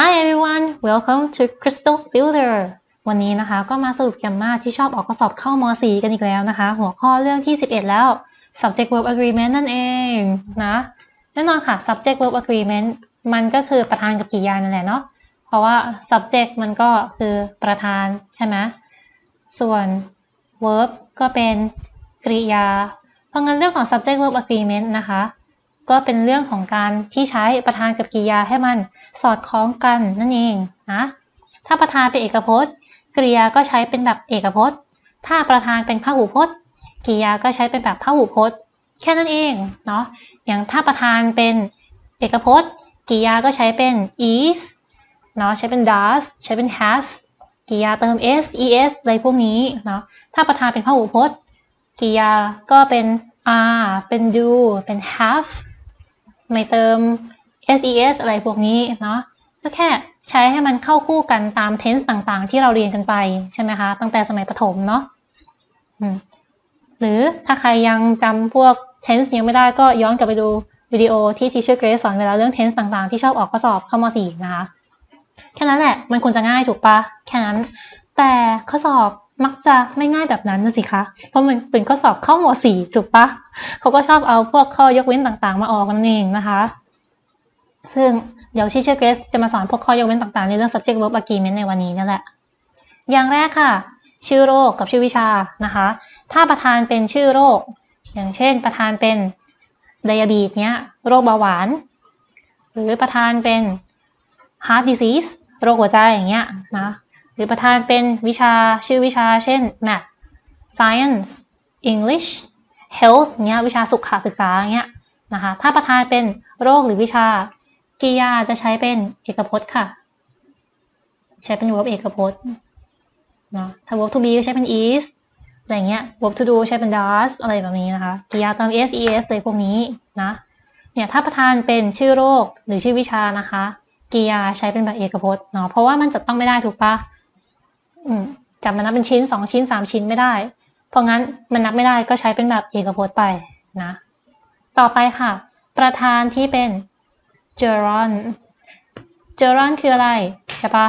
Hi everyone welcome to Crystal Filter วันนี้นะคะ ก็มาสรุปแกมมาที่ชอบออกข้อสอบเข้าม .4 กันอีกแล้วนะคะ หัวข้อเรื่องที่ 11 แล้ว subject verb agreement นั่นเองนะแน่นอนค่ะ subject verb agreement มันก็คือประธานกับกริยานั่นแหละเนาะเพราะว่า subject มันก็คือประธานใช่ไหมส่วน verb ก็เป็นกริยา เพราะงั้นเรื่องของ subject verb agreement นะคะ ก็เป็นเรื่องของการที่ใช้ประธานกับกริยาให้มันสอดคล้องกันนั่นเองนะถ้าประธานเป็นเอกพจน์กริยาก็ใช้เป็นแบบเอกพจน์ ถ้าประธานเป็นพหูพจน์กริยาก็ใช้เป็นแบบพหูพจน์ แค่นั้นเองเนาะอย่างถ้าประธานเป็นเอกพจน์กริยาก็ใช้เป็น is เนาะใช้เป็น does ใช้เป็น has กริยาเติม s es อะไรพวกนี้เนาะถ้าประธานเป็นพหูพจน์กริยาก็เป็น are เป็น do เป็น have ไม่เติม ses อะไรพวกนี้เนาะก็แค่ใช้ให้มันเข้าคู่กันตาม tense ต่างๆ ที่เราเรียนกันไปใช่ไหมคะ ตั้งแต่สมัยประถมเนาะหรือถ้าใครยังจำพวก tense ยังไม่ได้ก็ย้อนกลับไปดูวิดีโอที่ teacher Grace สอนเวลาเรื่อง tense ต่างๆ ที่ชอบออกข้อสอบเข้าม .4 นะคะ แค่นั้นแหละ มันควรจะง่ายถูกปะแค่นั้น แต่ข้อสอบ มักจะไม่ง่ายแบบนั้นนะสิคะ เพราะมันเป็นข้อสอบเข้าม .4 ถูกปะเขาก็ชอบเอาพวกข้อยกเว้นต่างๆ มาออกนั่นเองนะคะ ซึ่งเดี๋ยวชิเชอร์เกรสจะมาสอนพวกข้อยกเว้นต่างๆ ในเรื่อง subject verb agreement ในวันนี้นั่นแหละ อย่างแรกค่ะ ชื่อโรคกับชื่อวิชานะคะ ถ้าประธานเป็นชื่อโรค อย่างเช่น ประธานเป็นไดอะบีดเนี้ย โรคเบาหวาน หรือประธานเป็น heart disease โรคหัวใจอย่างเงี้ยนะ หรือประธานเป็นวิชาชื่อวิชา เช่น math science English health เงี้ยวิชาสุขศึกษาเงี้ยนะคะถ้าประธานเป็นโรคหรือวิชากิยาจะใช้เป็นเอกพจน์ค่ะ ใช้เป็น verb เอกพจน์เนาะถ้า verb to be ก็ใช้เป็น is อะไรเงี้ย verb to do ใช้เป็น does อะไรแบบนี้นะคะกริยาเติม s es เลยพวกนี้นะเนี่ยถ้าประธานเป็นชื่อโรคหรือชื่อวิชานะคะกริยาใช้เป็นแบบเอกพจน์เนาะเพราะว่ามันจะต้องไม่ได้ถูกปะ จำมันนับเป็นชิ้นสองชิ้นสามชิ้นไม่ได้ เพราะงั้นมันนับไม่ได้ก็ใช้เป็นแบบเอกพจน์ไปนะ ต่อไปค่ะ ประธานที่เป็น gerund gerund คืออะไรใช่ปะ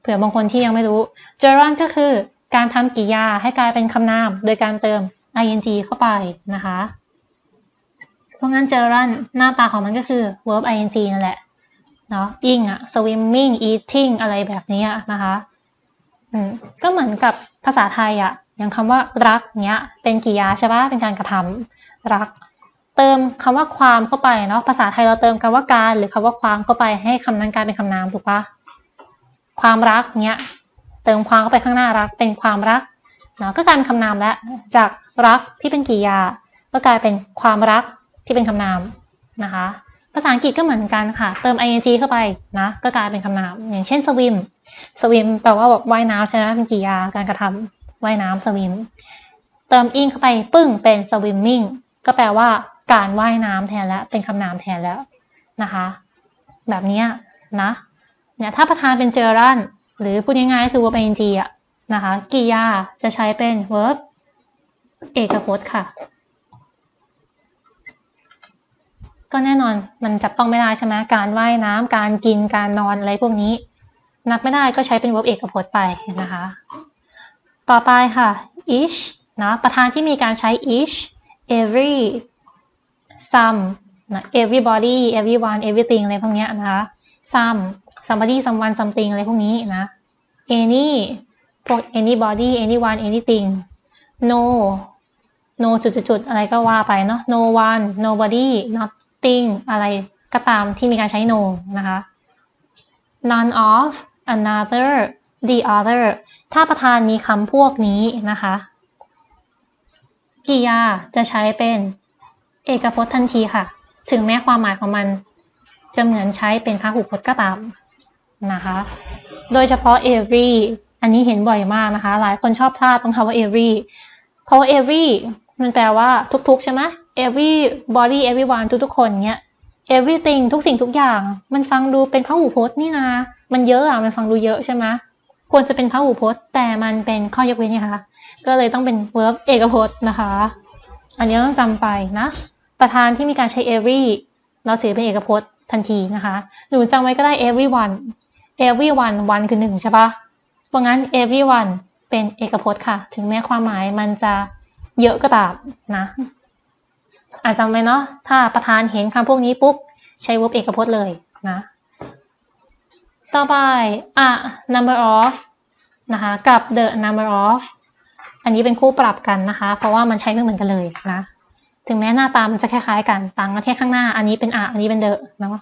เผื่อบางคนที่ยังไม่รู้ gerund ก็คือการทำกริยาให้กลายเป็นคำนาม โดยการเติม ing เข้าไปนะคะ เพราะงั้น gerund หน้าตาของมันก็คือ verb ing นั่นแหละเนาะ ing อะ swimming eating อะไรแบบนี้นะคะ ก็เหมือนกับภาษาไทยอะอย่างคำว่ารักเนี้ย เป็นกริยาใช่ปะเป็นการกระทำรัก เติมคำว่าความเข้าไปเนาะภาษาไทยเราเติมคำว่าการ หรือคำว่าความเข้าไปให้คำนั้นกลายเป็นคำนามถูกปะความรักเนี้ย เติมความเข้าไปข้างหน้ารัก เป็นความรักเนาะก็กลายเป็นคำนามแล้วจากรักที่เป็นกริยา ก็กลายเป็นความรักที่เป็นคำนามนะคะ ภาษาอังกฤษก็เหมือนกันค่ะ เติม ing เข้าไปนะก็กลายเป็นคำนาม อย่างเช่น swim swim แปลว่าแบบว่ายน้ำใช่ไหมเป็นกริยาการกระทำว่ายน้ำ swim เติม ing เข้าไปปึ้งเป็น swimming ก็แปลว่าการว่ายน้ำแทนแล้ว เป็นคำนามแทนแล้วนะคะ แบบนี้นะเนี่ยถ้าประธานเป็นเจอรันหรือพูดง่ายๆคือ verb ing อะนะคะกริยาจะใช้เป็น verb เอกพจน์ค่ะ ก็แน่นอนมันจับต้องไม่ได้ใช่ไหมการว่ายน้ำการกินการนอนอะไรพวกนี้ นับไม่ได้ก็ใช้เป็น verb เอกพจน์ไปนะคะ ต่อไปค่ะ each นะประธานที่มีการใช้ each every some นะ everybody everyone everything อะไรพวกนี้นะคะ some somebody someone something อะไรพวกนี้นะ any พวก anybody anyone anything no no จุดๆอะไรก็ว่าไปเนาะ no one nobody nothing อะไรก็ตามที่มีการใช้ no นะคะ none of another the other ถ้าประธานมีคำพวกนี้นะคะ กิยาจะใช้เป็นเอกพจน์ทันทีค่ะ ถึงแม้ความหมายของมัน จะเหมือนใช้เป็นพหูพจน์ก็ตามนะคะ โดยเฉพาะ every อันนี้เห็นบ่อยมากนะคะ หลายคนชอบพลาดตรงคำว่า every เพราะว่า every มันแปลว่าทุกๆ ใช่ไหม everybody everyone ทุกๆ คนเนี้ย everything ทุกสิ่งทุกอย่าง มันฟังดูเป็นพหูพจน์นี่นะ มันเยอะอะมันฟังดูเยอะใช่ไหมควรจะเป็นพหูพจน์ แต่มันเป็นข้อยกเว้นนะคะก็เลยต้องเป็น verb เอกพจน์นะคะ อันนี้ต้องจำไปนะ ประธานที่มีการใช้ every เราถือเป็นเอกพจน์ทันทีนะคะ หนูจำไว้ก็ได้ everyone everyone one คือหนึ่งใช่ปะเพราะงั้น everyone เป็นเอกพจน์ค่ะ ถึงแม้ความหมายมันจะเยอะก็ตามนะ อาจจำไว้เนาะ ถ้าประธานเห็นคำพวกนี้ปุ๊บ ใช้ verb เอกพจน์เลยนะ ต่อไป a number of นะคะ กับ the number of อันนี้เป็นคู่ปรับกันนะคะ เพราะว่ามันใช้ไม่เหมือนกันเลยนะ ถึงแม้หน้าตามันจะคล้ายๆกัน ต่างกันแค่ข้างหน้า อันนี้เป็น a อันนี้เป็น the เนาะ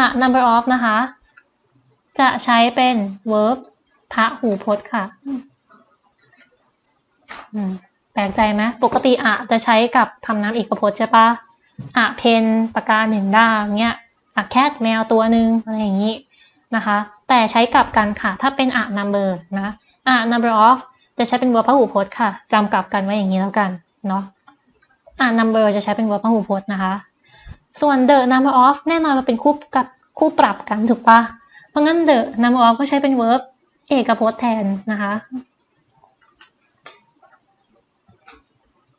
a number of นะคะ จะใช้เป็น verb พระหูพจน์ค่ะ แปลกใจไหมปกติอะจะใช้กับคำนามเอกพจน์ใช่ปะอะเพนปากกาหนึ่งด้ามเงี้ยอะแคทแมวตัวหนึ่งอะไรอย่างนี้ นะคะ แต่ใช้กลับกันค่ะ ถ้าเป็นอะ number นะอะ number of จะใช้เป็น verb พหูพจน์ค่ะจำกลับกันไว้อย่างนี้แล้วกันเนาะอะ number จะใช้เป็น verb พหูพจน์นะคะ ส่วน the number of แน่นอนมันเป็นคู่กับคู่ปรับกันถูกปะเพราะงั้น the number of ก็ใช้เป็น verb เอกพจน์แทนนะคะ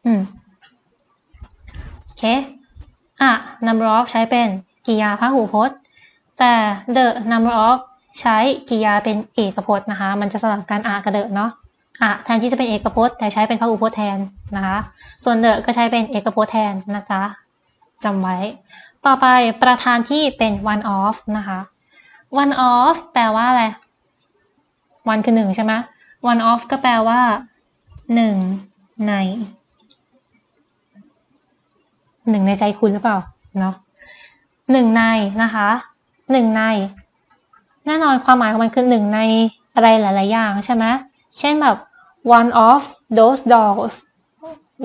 อืมโอเค อะ number of ใช้เป็นกริยาพหูพจน์ แต่ the number of ใช้กริยาเป็นเอกพจน์นะคะ มันจะสลับกันอะกับ the เนาะอะแทนที่จะเป็นเอกพจน์แต่ใช้เป็นพหูพจน์แทนนะคะ ส่วน the ก็ใช้เป็นเอกพจน์แทนนะจ๊ะจำไว้ ต่อไปประธานที่เป็น one of นะคะ one of แปลว่าอะไร one คือหนึ่งใช่ไหม one of ก็แปลว่าหนึ่งในหนึ่งในใจคุณหรือเปล่าเนาะหนึ่งในนะคะ หนึ่งใน แน่นอนความหมายของมันคือหนึ่งในอะไรหลาย ๆ อย่างใช่ไหมเช่นแบบ one of those dolls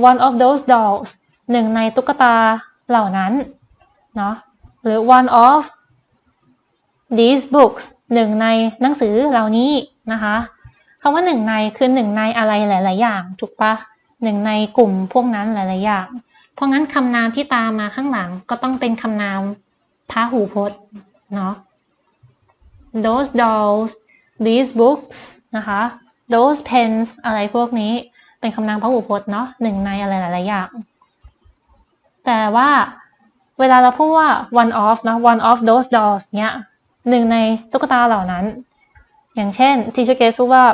one of those dolls หนึ่งในตุ๊กตาเหล่านั้นเนาะหรือ one of these books หนึ่งในหนังสือเหล่านี้นะคะคำว่าหนึ่งในคือหนึ่งในอะไรหลาย ๆ อย่าง ถูกปะหนึ่งในกลุ่มพวกนั้นหลาย ๆ อย่าง เพราะงั้นคำนามที่ตามมาข้างหลังก็ต้องเป็นคำนามพหูพจน์ เนาะ those dolls these books นะคะ those pens อะไรพวกนี้เป็นคำนามพหูพจน์เนาะหนึ่งในอะไรหลาย ๆ อย่าง แต่ว่าเวลาเราพูดว่า one of นะ one of those dolls เนี้ยหนึ่งในตุ๊กตาเหล่านั้น อย่างเช่น teacher Grace พูดว่า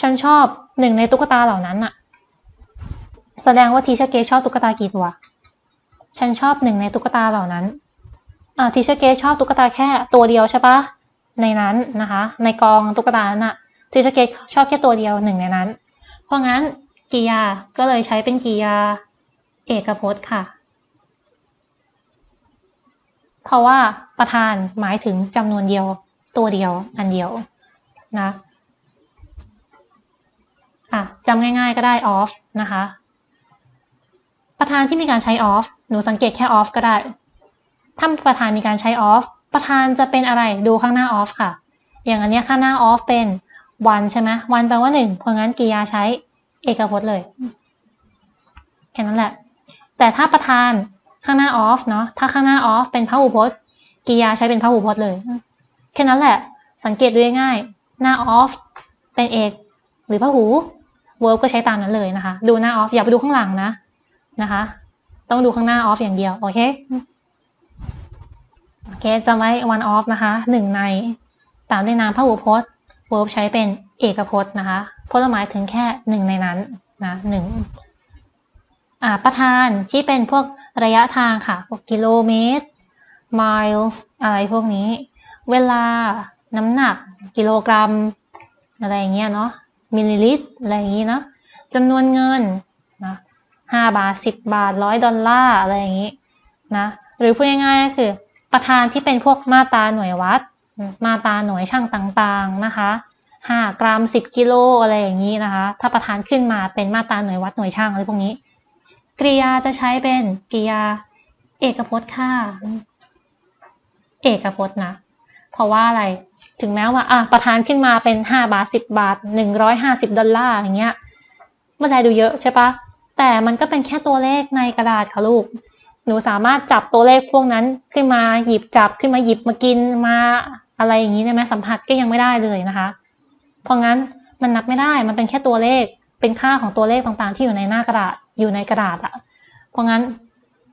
ฉันชอบหนึ่งในตุ๊กตาเหล่านั้นอะแสดงว่า teacher Grace ชอบตุ๊กตากี่ตัว ฉันชอบหนึ่งในตุ๊กตาเหล่านั้น อ่า teacher Grace ชอบตุ๊กตาแค่ตัวเดียวใช่ปะในนั้นนะคะ ในกองตุ๊กตานั้นอะ teacher Grace ชอบแค่ตัวเดียวหนึ่งในนั้น เพราะงั้นกริยาก็เลยใช้เป็นกริยาเอกพจน์ค่ะ เพราะว่าประธานหมายถึงจำนวนเดียวตัวเดียวอันเดียวนะอะจำง่ายๆก็ได้ off นะคะ ประธานที่มีการใช้ off หนูสังเกตแค่ off ก็ได้ ถ้าประธานมีการใช้ off ประธานจะเป็นอะไรดูข้างหน้า off ค่ะ อย่างอันนี้ข้างหน้า off เป็น one ใช่ไหม one แปลว่าหนึ่งเพราะงั้นกริยาใช้เอกพจน์เลยแค่นั้นแหละ แต่ถ้าประธานข้างหน้า off เนาะถ้าข้างหน้า off เป็นพหูพจน์กริยาใช้เป็นพหูพจน์เลยแค่นั้นแหละ สังเกตดูง่ายหน้า off เป็นเอกหรือพหู verb ก็ใช้ตามนั้นเลยนะคะ ดูหน้า off อย่าไปดูข้างหลังนะนะคะ ต้องดูข้างหน้า off อย่างเดียว โอเค เคจำไว้ one off นะคะหนึ่งใน ตามด้วยนามพหูพจน์ verb ใช้เป็นเอกพจน์นะคะเพราะหมายถึงแค่หนึ่งในนั้นนะหนึ่งประธานที่เป็นพวกระยะทางค่ะพวกกิโลเมตร miles อะไรพวกนี้ เวลาน้ำหนัก กิโลกรัม อะไรอย่างเงี้ยเนาะมิลลิลิตรอะไรอย่างงี้เนาะจำนวนเงินนะห้าบาทสิบบาทร้อยดอลลาร์อะไรอย่างงี้นะหรือพูดง่ายๆก็คือ ประธานที่เป็นพวกมาตาหน่วยวัด มาตาหน่วยช่างต่างๆนะคะห้ากรัมสิบกิโลอะไรอย่างนี้นะคะ ถ้าประธานขึ้นมาเป็นมาตราหน่วยวัดหน่วยช่างอะไรพวกนี้ กริยาจะใช้เป็นกริยา เอกพจน์ค่ะ เอกพจน์นะ เพราะว่าอะไร ถึงแม้ว่าอะประธานขึ้นมาเป็นห้าบาทสิบบาทหนึ่งร้อยห้าสิบดอลลาร์อย่างเงี้ย เมันได้ดูเยอะใช่ปะ แต่มันก็เป็นแค่ตัวเลขในกระดาษค่ะลูก หนูสามารถจับตัวเลขพวกนั้นขึ้นมาหยิบจับขึ้นมาหยิบมากินมาอะไรอย่างนี้ได้ไหมสัมผัสก็ยังไม่ได้เลยนะคะ เพราะงั้นมันนับไม่ได้มันเป็นแค่ตัวเลขเป็นค่าของตัวเลขต่างๆ ที่อยู่ในหน้ากระดาษอยู่ในกระดาษอะเพราะงั้น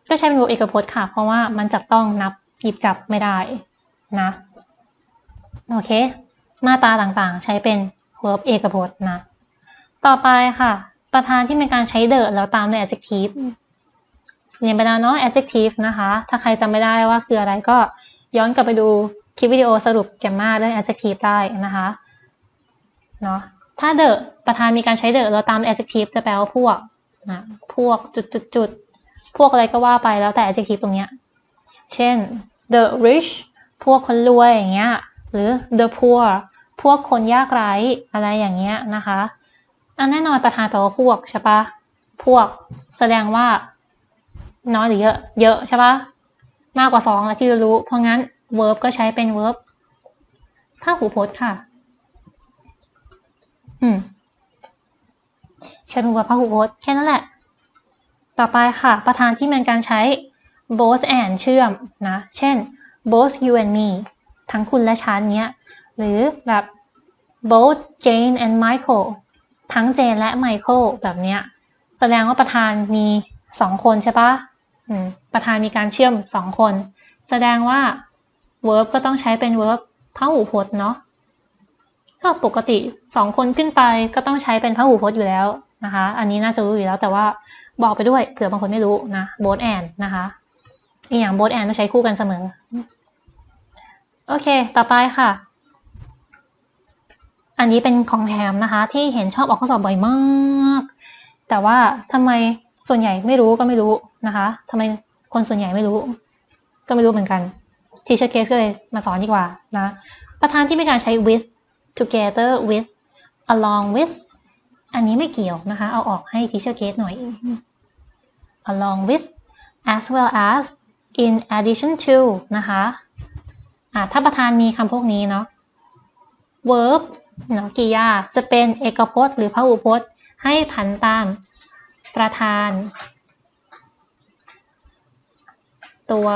ก็ใช้เป็นรูปเอกพจน์ค่ะ เพราะว่ามันจับต้องนับหยิบจับไม่ได้นะโอเค มาตราต่างๆ ใช้เป็น verb เอกพจน์นะ ต่อไปค่ะ ประธานที่มีการใช้ the แล้วตามด้วย adjective เรียนไปแล้วเนาะ adjective นะคะ ถ้าใครจำไม่ได้ว่าคืออะไรก็ย้อนกลับไปดูคลิปวิดีโอสรุปแกมมาเรื่อง adjective ได้นะคะเนาะถ้า the ประธานมีการใช้ the แล้วตาม adjective จะแปลว่าพวกนะพวกจุดจุดจุดพวกอะไรก็ว่าไปแล้วแต่ adjective ตรงเนี้ยเช่น the rich พวกคนรวยอย่างเงี้ยหรือ the poor พวกคนยากไร้อะไรอย่างเงี้ยนะคะอันแน่นอนประธานแปลว่าพวกใช่ปะพวกแสดงว่า น้อยหรือเยอะ เยอะใช่ปะมากกว่าสองแล้วที่เรารู้ เพราะงั้น verb ก็ใช้เป็น verb ภาหูพจน์ค่ะ อืม ใช้เป็น verb ภาคหูพจน์แค่นั้นแหละ ต่อไปค่ะ ประธานที่เป็นการใช้ both and เชื่อมนะ เช่น both you and me ทั้งคุณและฉันเนี้ย หรือแบบ both Jane and Michael ทั้งเจนและไมเคิลแบบเนี้ย แสดงว่าประธานมีสองคนใช่ปะ ประธานมีการเชื่อมสองคน แสดงว่า verb ก็ต้องใช้เป็น verb พหูพจน์เนาะก็ปกติสองคนขึ้นไปก็ต้องใช้เป็นพหูพจน์อยู่แล้วนะคะ อันนี้น่าจะรู้อยู่แล้วแต่ว่าบอกไปด้วยเผื่อบางคนไม่รู้นะ both and นะคะอีกอย่าง both and ต้องใช้คู่กันเสมอ โอเค ต่อไปค่ะ อันนี้เป็นของแถมนะคะ ที่เห็นชอบออกข้อสอบบ่อยมาก แต่ว่าทำไมส่วนใหญ่ไม่รู้ก็ไม่รู้ นะคะทำไมคนส่วนใหญ่ไม่รู้ ก็ไม่รู้เหมือนกัน teacher case ก็เลยมาสอนดีกว่านะประธานที่มีการใช้ with together with along with อันนี้ไม่เกี่ยวนะคะ เอาออกให้ teacher case หน่อย along with as well as in addition to นะคะอ่าถ้าประธานมีคำพวกนี้เนาะ verb เนาะกริยา จะเป็นเอกพจน์ หรือพหูพจน์ ให้ผันตามประธาน ตัว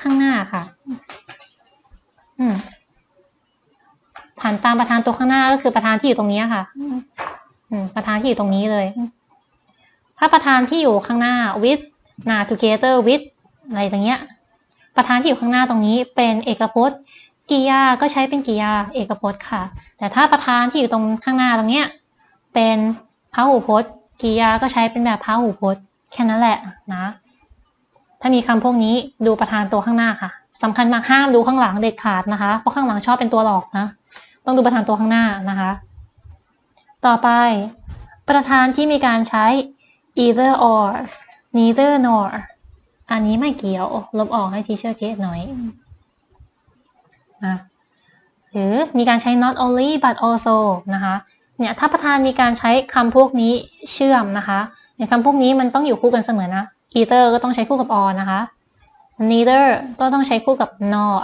ข้างหน้าค่ะ อืมผันตามประธานตัวข้างหน้าก็คือประธานที่อยู่ตรงนี้ค่ะ อืม ประธานที่อยู่ตรงนี้เลย ถ้าประธานที่อยู่ข้างหน้า with นา together with อะไรอย่างเงี้ย ประธานที่อยู่ข้างหน้าตรงนี้เป็นเอกพจน์กิยาก็ใช้เป็นกิยาเอกพจน์ค่ะ แต่ถ้าประธานที่อยู่ตรงข้างหน้าตรงเนี้ย เป็นพหูพจน์กิยาก็ใช้เป็นแบบพหูพจน์ แค่นั้นแหละนะ ถ้ามีคำพวกนี้ดูประธานตัวข้างหน้าค่ะสำคัญมากห้ามดูข้างหลังเด็ดขาดนะคะ เพราะข้างหลังชอบเป็นตัวหลอกนะ ต้องดูประธานตัวข้างหน้านะคะ ต่อไป ประธานที่มีการใช้ either or neither nor อันนี้ไม่เกี่ยว ลบออกให้ teacher case หน่อยนะหรือมีการใช้ not only but also นะคะ เนี่ย ถ้าประธานมีการใช้คำพวกนี้เชื่อมนะคะ ในคำพวกนี้มันต้องอยู่คู่กันเสมอนะ either ก็ต้องใช้คู่กับ or นะคะ neither ก็ต้องใช้คู่กับ nor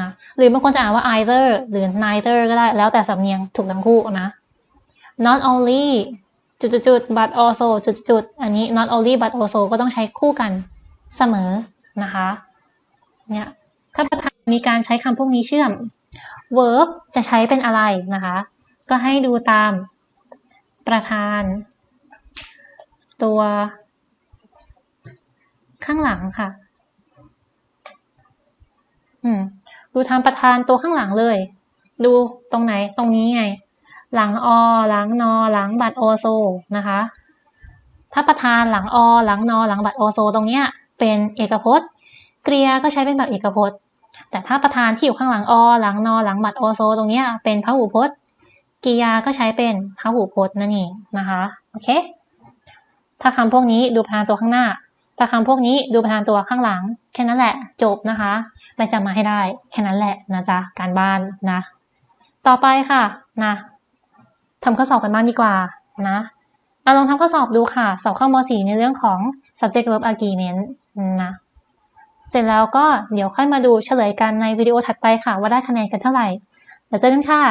นะ หรือบางคนจะอ่านว่า either หรือ neither ก็ได้ แล้วแต่สำเนียงถูกทั้งคู่นะ not only จุดๆ but also จุดๆ อันนี้ not only but also ก็ต้องใช้คู่กันเสมอนะคะ เนี่ยถ้าประธานมีการใช้คำพวกนี้เชื่อม verb จะใช้เป็นอะไรนะคะ ก็ให้ดูตามประธาน ตัวข้างหลังค่ะ อืม ดูทางประธานตัวข้างหลังเลย ดูตรงไหนตรงนี้ไง หลังอ หลังนอ หลังบัตรโอโซนะคะ ถ้าประธานหลังอ หลังนอ หลังบัตรโอโซ ตรงเนี้ย เป็นเอกพจน์กริยก็ใช้เป็นแบบเอกพจน์ แต่ถ้าประธานที่อยู่ข้างหลังอ หลังนอ หลังบัตรโอโซ ตรงเนี้ย เป็นพหูพจน์กริยาก็ใช้เป็นพหูพจน์นั่นเองนะคะ โอเค ถ้าคำพวกนี้ดูประธานตัวข้างหน้า ถ้าคำพวกนี้ดูประธานตัวข้างหลัง แค่นั้นแหละ จบนะคะ ไปจำมาให้ได้ แค่นั้นแหละนะจ๊ะ การบ้านนะ ต่อไปค่ะนะทำข้อสอบกันบ้างดีกว่านะเอาลองทำข้อสอบดูค่ะ สอบข้าม4 ในเรื่องของ subject verb argument นะ เสร็จแล้วก็เดี๋ยวค่อยมาดูเฉลยกันในวิดีโอถัดไปค่ะ ว่าได้คะแนนกันเท่าไหร่เดี๋ยวเจอกันค่ะ